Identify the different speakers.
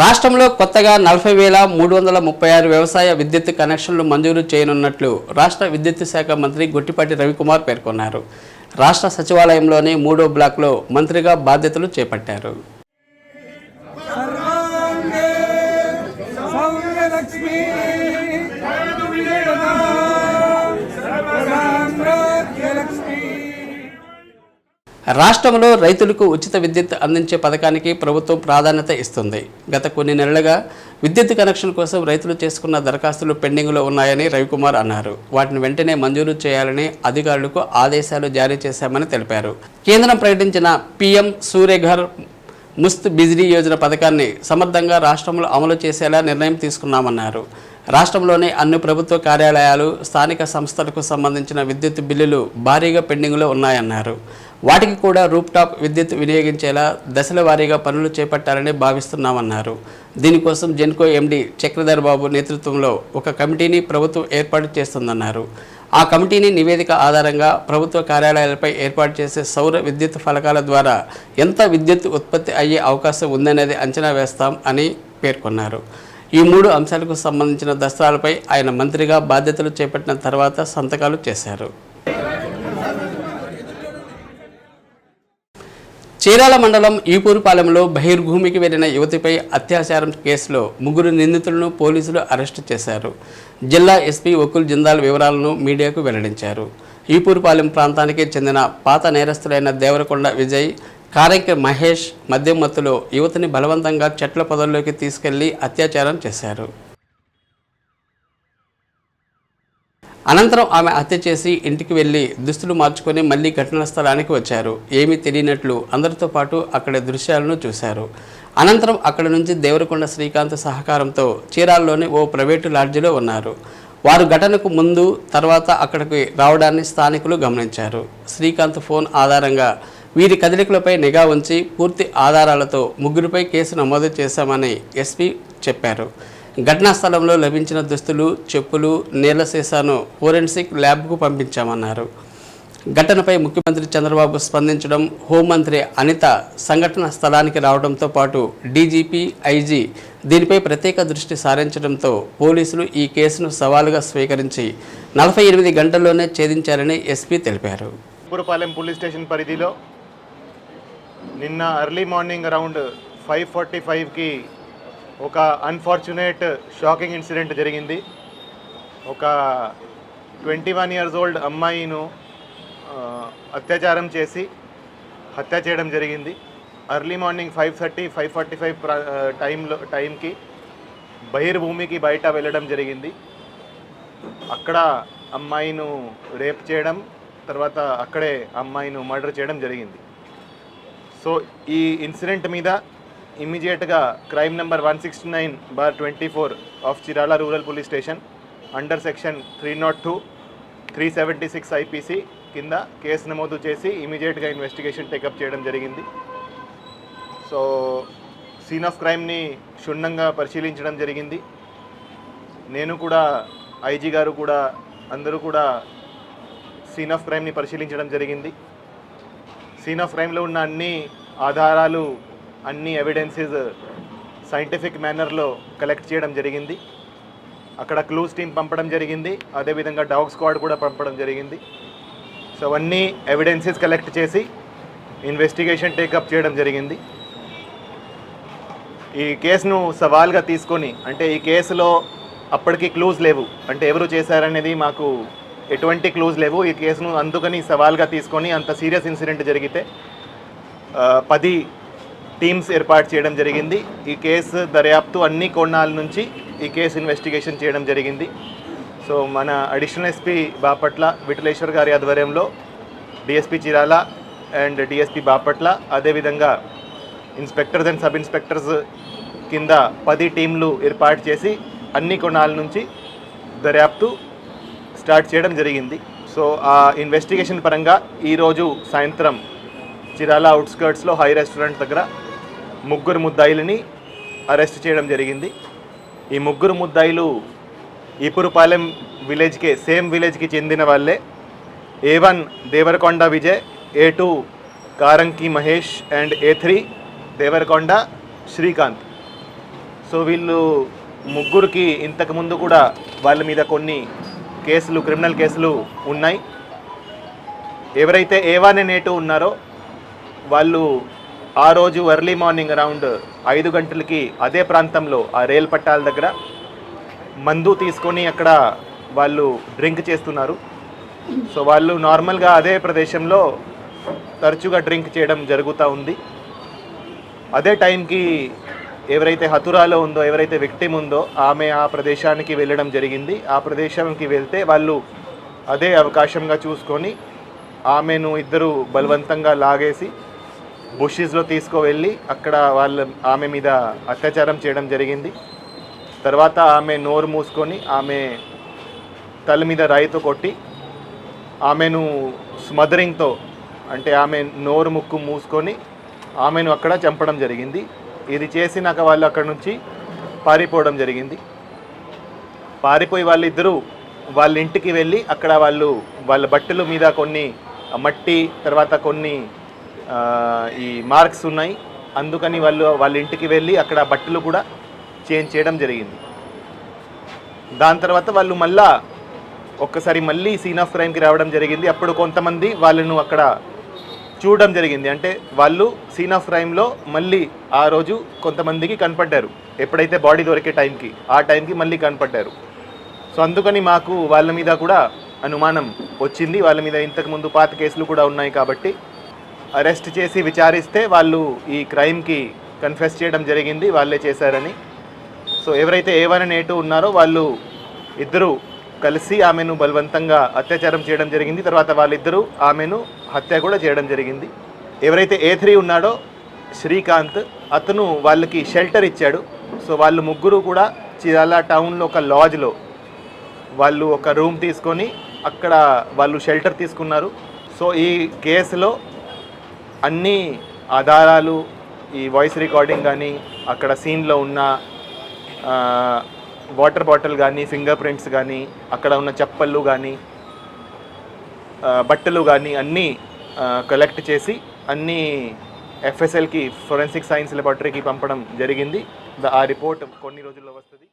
Speaker 1: రాష్ట్రంలో కొత్తగా నలభై వేల మూడు వందల ముప్పై ఆరు వ్యవసాయ విద్యుత్ కనెక్షన్లు మంజూరు చేయనున్నట్లు రాష్ట్ర విద్యుత్ శాఖ మంత్రి గొట్టిపాటి రవికుమార్ పేర్కొన్నారు. రాష్ట్ర సచివాలయంలోని మూడో బ్లాక్లో మంత్రిగా బాధ్యతలు చేపట్టారు. రాష్ట్రంలో రైతులకు ఉచిత విద్యుత్ అందించే పథకానికి ప్రభుత్వం ప్రాధాన్యత ఇస్తుంది. గత కొన్ని నెలలుగా విద్యుత్ కనెక్షన్ కోసం రైతులు చేసుకున్న దరఖాస్తులు పెండింగ్లో ఉన్నాయని రవికుమార్ అన్నారు. వాటిని వెంటనే మంజూరు చేయాలని అధికారులకు ఆదేశాలు జారీ చేశామని తెలిపారు. కేంద్రం ప్రకటించిన పీఎం సూర్యఘర్ ముస్త్ బిజిలీ యోజన పథకాన్ని సమర్థంగా రాష్ట్రంలో అమలు చేసేలా నిర్ణయం తీసుకున్నామన్నారు. రాష్ట్రంలోని అన్ని ప్రభుత్వ కార్యాలయాలు స్థానిక సంస్థలకు సంబంధించిన విద్యుత్ బిల్లులు భారీగా పెండింగ్లో ఉన్నాయన్నారు. వాటికి కూడా రూప్టాప్ విద్యుత్ వినియోగించేలా దశల వారీగా పనులు చేపట్టాలని భావిస్తున్నామన్నారు. దీనికోసం జెన్కో ఎండి చక్రధర్ బాబు నేతృత్వంలో ఒక కమిటీని ప్రభుత్వం ఏర్పాటు చేస్తుందన్నారు. ఆ కమిటీని నివేదిక ఆధారంగా ప్రభుత్వ కార్యాలయాలపై ఏర్పాటు చేసే సౌర విద్యుత్ ఫలకాల ద్వారా ఎంత విద్యుత్ ఉత్పత్తి అయ్యే అవకాశం ఉందనేది అంచనా వేస్తాం అని పేర్కొన్నారు. ఈ మూడు అంశాలకు సంబంధించిన దస్త్రాలపై ఆయన మంత్రిగా బాధ్యతలు చేపట్టిన తర్వాత సంతకాలు చేశారు. చీరాల మండలం ఈపూరుపాలెంలో బహిర్భూమికి వెళ్ళిన యువతిపై అత్యాచారం కేసులో ముగ్గురు నిందితులను పోలీసులు అరెస్టు చేశారు. జిల్లా ఎస్పీ ఒకుల్ జిందాల్ వివరాలను మీడియాకు వెల్లడించారు. ఈపూరుపాలెం ప్రాంతానికి చెందిన పాత నేరస్తులైన దేవరకొండ విజయ్ కారెక్ మహేష్ మద్యం మత్తులో యువతిని బలవంతంగా చెట్ల పొదల్లోకి తీసుకెళ్ళి అత్యాచారం చేశారు. అనంతరం ఆమె హత్య చేసి ఇంటికి వెళ్ళి దుస్తులు మార్చుకొని మళ్ళీ ఘటనా స్థలానికి వచ్చారు. ఏమీ తెలియనట్లు అందరితో పాటు అక్కడ దృశ్యాలను చూశారు. అనంతరం అక్కడి నుంచి దేవరకొండ శ్రీకాంత్ సహకారంతో చీరాల్లోని ఓ ప్రైవేటు లాడ్జిలో ఉన్నారు. వారు ఘటనకు ముందు తర్వాత అక్కడికి రావడాన్ని స్థానికులు గమనించారు. శ్రీకాంత్ ఫోన్ ఆధారంగా వీరి కదలికలపై నిఘా ఉంచి పూర్తి ఆధారాలతో ముగ్గురిపై కేసు నమోదు చేశామని ఎస్పీ చెప్పారు. ఘటనా స్థలంలో లభించిన దుస్తులు చెప్పులు నీళ్ళ సీసాను ఫోరెన్సిక్ ల్యాబ్కు పంపించామన్నారు. ఘటనపై ముఖ్యమంత్రి చంద్రబాబు స్పందించడం హోంమంత్రి అనిత సంఘటన స్థలానికి రావడంతో పాటు డీజీపీ ఐజీ దీనిపై ప్రత్యేక దృష్టి సారించడంతో పోలీసులు ఈ కేసును సవాలుగా స్వీకరించి నలభై ఎనిమిది గంటల్లోనే ఛేదించారని ఎస్పీ తెలిపారు.
Speaker 2: పురపాలెం పోలీస్ స్టేషన్ పరిధిలో నిన్న early morning around five forty ఫైవ్కి ఒక అన్ఫార్చునేట్ షాకింగ్ ఇన్సిడెంట్ జరిగింది. ఒక ట్వంటీ వన్ ఇయర్స్ ఓల్డ్ అమ్మాయిను అత్యాచారం చేసి హత్య చేయడం జరిగింది. Early morning five thirty five forty five టైంలో టైంకి బహిర్భూమికి బయట వెళ్ళడం జరిగింది. అక్కడ అమ్మాయిను రేప్ చేయడం తర్వాత అక్కడే అమ్మాయిను మర్డర్ చేయడం జరిగింది. సో ఈ ఇన్సిడెంట్ మీద ఇమ్మీడియట్గా crime number one sixty nine bar twenty four of Chirala rural police station under section three not two three seventy six IPC కింద కేసు నమోదు చేసి ఇమీడియట్గా ఇన్వెస్టిగేషన్ టేకప్ చేయడం జరిగింది. సో సీన్ ఆఫ్ క్రైమ్ని క్షుణ్ణంగా పరిశీలించడం జరిగింది. నేను కూడా ఐజీ గారు కూడా అందరూ కూడా సీన్ ఆఫ్ క్రైమ్ని పరిశీలించడం జరిగింది. సీన్ ఆఫ్ క్రైమ్లో ఉన్న అన్ని ఆధారాలు అన్ని ఎవిడెన్సెస్ సైంటిఫిక్ మేనర్లో కలెక్ట్ చేయడం జరిగింది. అక్కడ క్లూస్ టీం పంపడం జరిగింది. అదేవిధంగా డాగ్ స్క్వాడ్ కూడా పంపడం జరిగింది. సో అవన్నీ ఎవిడెన్సెస్ కలెక్ట్ చేసి ఇన్వెస్టిగేషన్ టేకప్ చేయడం జరిగింది. ఈ కేసును సవాల్గా తీసుకొని అంటే ఈ కేసులో అప్పటికి క్లూజ్ లేవు. అంటే ఎవరు చేశారనేది మాకు ఎటువంటి క్లూజ్ లేవు. ఈ కేసును అందుకని సవాల్గా తీసుకొని అంత సీరియస్ ఇన్సిడెంట్ జరిగితే పది టీమ్స్ ఏర్పాటు చేయడం జరిగింది. ఈ కేసు దర్యాప్తు అన్ని కోణాల నుంచి ఈ కేసు ఇన్వెస్టిగేషన్ చేయడం జరిగింది. సో మన అడిషనల్ ఎస్పీ బాపట్ల విఠలేశ్వర్ గారి ఆధ్వర్యంలో DSP Chirala and DSP Bapatla అదేవిధంగా ఇన్స్పెక్టర్స్ అండ్ సబ్ ఇన్స్పెక్టర్స్ కింద పది టీంలు ఏర్పాటు చేసి అన్ని కోణాల నుంచి దర్యాప్తు స్టార్ట్ చేయడం జరిగింది. సో ఆ ఇన్వెస్టిగేషన్ పరంగా ఈరోజు సాయంత్రం చిరాల అవుట్స్కర్ట్స్లో హై రెస్టారెంట్ దగ్గర ముగ్గురు ముద్దాయిలని అరెస్ట్ చేయడం జరిగింది. ఈ ముగ్గురు ముద్దాయిలు ఈపురుపాలెం విలేజ్కే సేమ్ విలేజ్కి చెందిన వాళ్ళే. A one Devarakonda Vijay A two కారంకి Mahesh and A three Devarakonda Srikanth. So వీళ్ళు ముగ్గురికి ఇంతకుముందు కూడా వాళ్ళ మీద కొన్ని కేసులు క్రిమినల్ కేసులు ఉన్నాయి. ఎవరైతే ఏవానే నేటు ఉన్నారో వాళ్ళు ఆ రోజు ఎర్లీ మార్నింగ్ అరౌండ్ ఐదు గంటలకి అదే ప్రాంతంలో ఆ రైలు పట్టాల దగ్గర మందు తీసుకొని అక్కడ వాళ్ళు డ్రింక్ చేస్తున్నారు. సో వాళ్ళు నార్మల్గా అదే ప్రదేశంలో తరచుగా డ్రింక్ చేయడం జరుగుతూ ఉంది. అదే టైంకి ఎవరైతే హతురాలో ఉందో ఎవరైతే విక్టిమ్ ఉందో ఆమె ఆ ప్రదేశానికి వెళ్ళడం జరిగింది. ఆ ప్రదేశానికి వెళ్తే వాళ్ళు అదే అవకాశంగా చూసుకొని ఆమెను ఇద్దరు బలవంతంగా లాగేసి బుషీస్లో తీసుకువెళ్ళి అక్కడ వాళ్ళ ఆమె మీద అత్యాచారం చేయడం జరిగింది. తర్వాత ఆమె నోరు మూసుకొని ఆమె తల మీద రాయితో కొట్టి ఆమెను స్మదరింగ్తో అంటే ఆమె నోరు ముక్కు మూసుకొని ఆమెను అక్కడ చంపడం జరిగింది. ఇది చేసినాక వాళ్ళు అక్కడ నుంచి పారిపోవడం జరిగింది. పారిపోయి వాళ్ళిద్దరూ వాళ్ళ ఇంటికి వెళ్ళి అక్కడ వాళ్ళు వాళ్ళ బట్టల మీద కొన్ని మట్టి తర్వాత కొన్ని ఈ మార్క్స్ ఉన్నాయి. అందుకని వాళ్ళు వాళ్ళ ఇంటికి వెళ్ళి అక్కడ బట్టలు కూడా చేంజ్ చేయడం జరిగింది. దాని తర్వాత వాళ్ళు మళ్ళా ఒక్కసారి మళ్ళీ సీన్ ఆఫ్ క్రైమ్కి రావడం జరిగింది. అప్పుడు కొంతమంది వాళ్ళను అక్కడ చూడడం జరిగింది. అంటే వాళ్ళు సీన్ ఆఫ్ క్రైమ్లో మళ్ళీ ఆ రోజు కొంతమందికి కనపడ్డారు. ఎప్పుడైతే బాడీ దొరికే టైంకి ఆ టైంకి మళ్ళీ కనపడ్డారు. సో అందుకని మాకు వాళ్ళ మీద కూడా అనుమానం వచ్చింది. వాళ్ళ మీద ఇంతకుముందు పాత కేసులు కూడా ఉన్నాయి కాబట్టి అరెస్ట్ చేసి విచారిస్తే వాళ్ళు ఈ క్రైమ్కి కన్ఫెస్ చేయడం జరిగింది వాళ్ళే చేశారని. సో ఎవరైతే ఏవన్ నేటు ఉన్నారో వాళ్ళు ఇద్దరు కలిసి ఆమెను బలవంతంగా అత్యాచారం చేయడం జరిగింది. తర్వాత వాళ్ళిద్దరూ ఆమెను హత్య కూడా చేయడం జరిగింది. ఎవరైతే ఏ త్రీ ఉన్నాడో శ్రీకాంత్ అతను వాళ్ళకి షెల్టర్ ఇచ్చాడు. సో వాళ్ళు ముగ్గురు కూడా చిరాల టౌన్లో ఒక లాడ్జ్లో వాళ్ళు ఒక రూమ్ తీసుకొని అక్కడ వాళ్ళు షెల్టర్ తీసుకున్నారు. సో ఈ కేసులో అన్ని ఆధారాలు ఈ వాయిస్ రికార్డింగ్ కానీ అక్కడ సీన్లో ఉన్న వాటర్ బాటిల్ కానీ ఫింగర్ ప్రింట్స్ కానీ అక్కడ ఉన్న చెప్పళ్ళు కానీ బట్టలు కానీ అన్నీ కలెక్ట్ చేసి అన్నీ ఎఫ్ఎస్ఎల్కి ఫొరెన్సిక్ సైన్స్ లెబార్టరీకి పంపడం జరిగింది. ద- ఆ రిపోర్ట్ కొన్ని రోజుల్లో వస్తుంది.